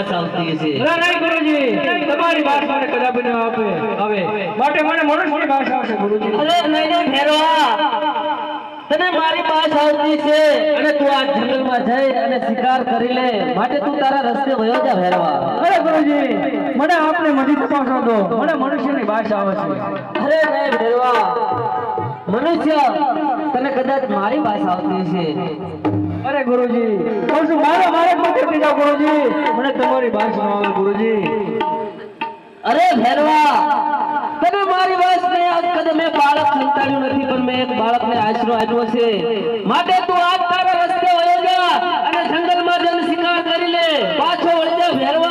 પાસે આવતી હશે નહીં ગુરુજી. તમારી ભાષા મને કદાપી ન આપે. હવે માટે મને મનુષ્યની ભાષા આવશે ગુરુજી. અરે નહીં નહીં ભેરવા તને મારી પાસ આવતી છે. અને તું આ જંગલમાં જઈ અને શિકાર કરી લે. માટે તું તારા રસ્તે વયો જા ફેરવા. અરે ગુરુજી મને આપને મધી તપાસો દો. મને મનુષ્યની ભાષા આવે છે. અરે નહીં ફેરવા. મનુષ્ય તને કદાચ મારી પાસે આવતી છે. અરે ગુરુજી કહું છું મારે મારે આપી જાઓ ગુરુજી. મને તમારી વાત ન ગુરુજી. અરે ભેરવા તને મારી વાત ને આજ કદે મેં બાળક સંતાડ્યું નથી, પણ મેં એક બાળકને આશરો આપ્યો છે. માટે તું આજ તારા રસ્તે વયો જા અને જંગલમાં જન શિકાર કરી લે. પાછો વળજે, ભેરવા.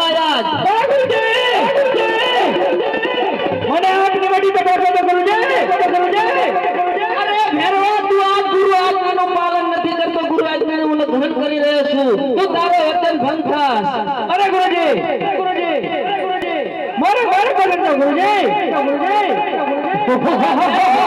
મારે બોલે તો ગુરુજી ગુરુજી ગુરુજી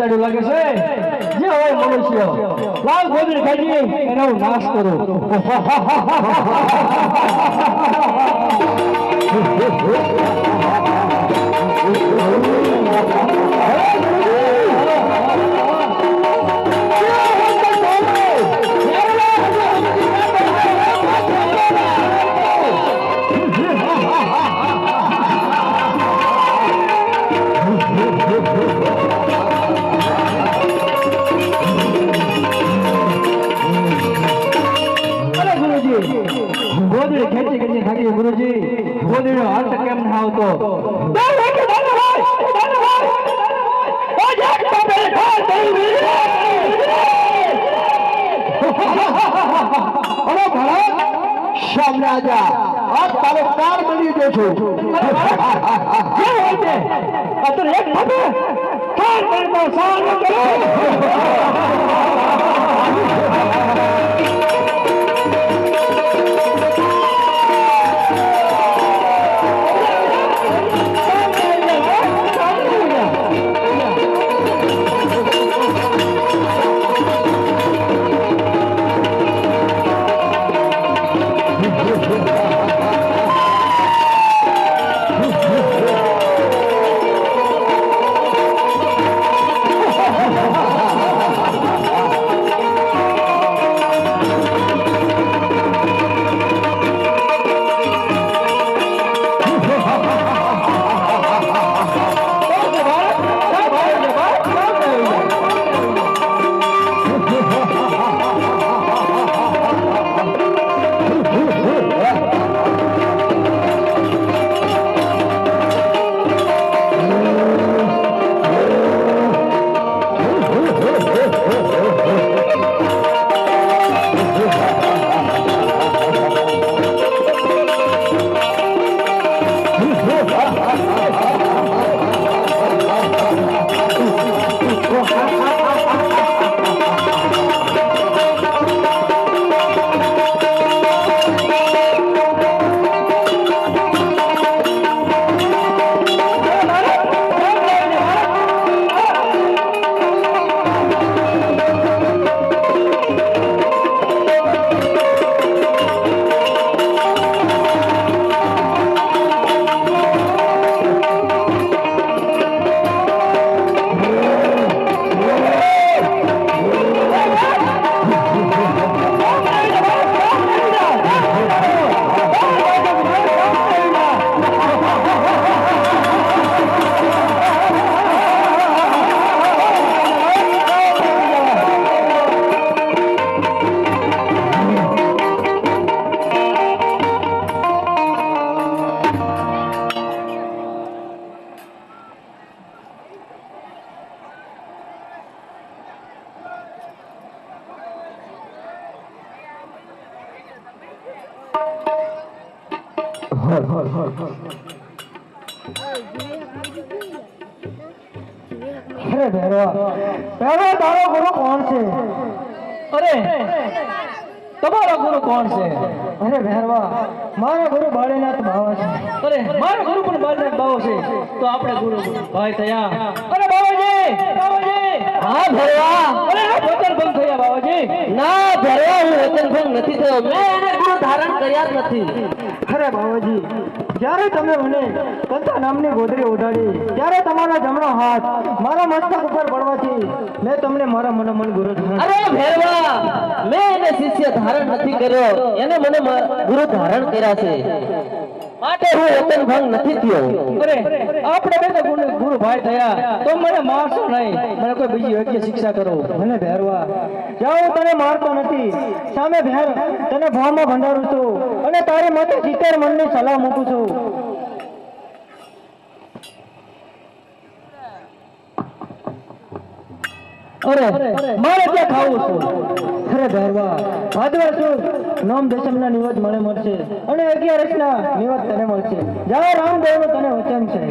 સંતાડ્યું લાગે છે જે હોય મનુષ્ય લાવ ગોદડી ખાઈ એનો હું નાશ કરું અરે ખેંચી ખેંચી થાકી ગયો ગુરુજી ગોદડીનો હાથ કેમ ના આવતો અરે ભરત શ્યામ રાજા આજ તારો પાર બની ગયો છું જે હોય તે આ તો એક થશે કાન કરતો સાર કરો અરે ભેરવા ભેરવા તારો ગુરુ કોણ છે અરે તમારો ગુરુ કોણ છે અરે ભેરવા મારો ગુરુ બાળીનાથ બાવા છે અરે મારો ગુરુ પણ બાળીનાથ બાવો છે તો આપણે ગુરુ ભાઈ થયા અરે બાવાજી બાવાજી હા ભેરવા અરે વચન ભંગ થયા બાવાજી ના ભેરવા હું વચન ભંગ નથી થયો મેં ધારણ કર્યા જ નથી. અરે બાવાજી જ્યારે તમે મને કંતા નામની ગોદરી ઉડાડી ત્યારે તમારો જમણો હાથ મારા મસ્તક ઉપર પડવાથી મેં તમને મારા મનોમન ગુરુ ધારણ અરે ભેરવા મેં એને શિષ્ય ધારણ નથી કર્યો. એને મને ગુરુ ધારણ કર્યા છે. માટે હું વતન ભંગ નથી થયો. અરે, આપણે બે તો ગુરુ ભાઈ થયા. તો મને મારશો નહીં. મને કોઈ બીજી યોગ્ય શિક્ષા કરો. મને ભેરવા. હું તને મારતો નથી. સામે ભેર, તને ભાવમાં ભંડારું છું. અને તારી માથે સિત્તેર મનની સલાહ મૂકું છું. અરે મારે ત્યાં ખાવું છું. અરે ભેરવા ભાદવા છું નોમ દશમના નિવત મને મળશે. અને અગિયારસ ના નિવાદ તને મળશે. જાઓ રામદેવનું તને વચન છે.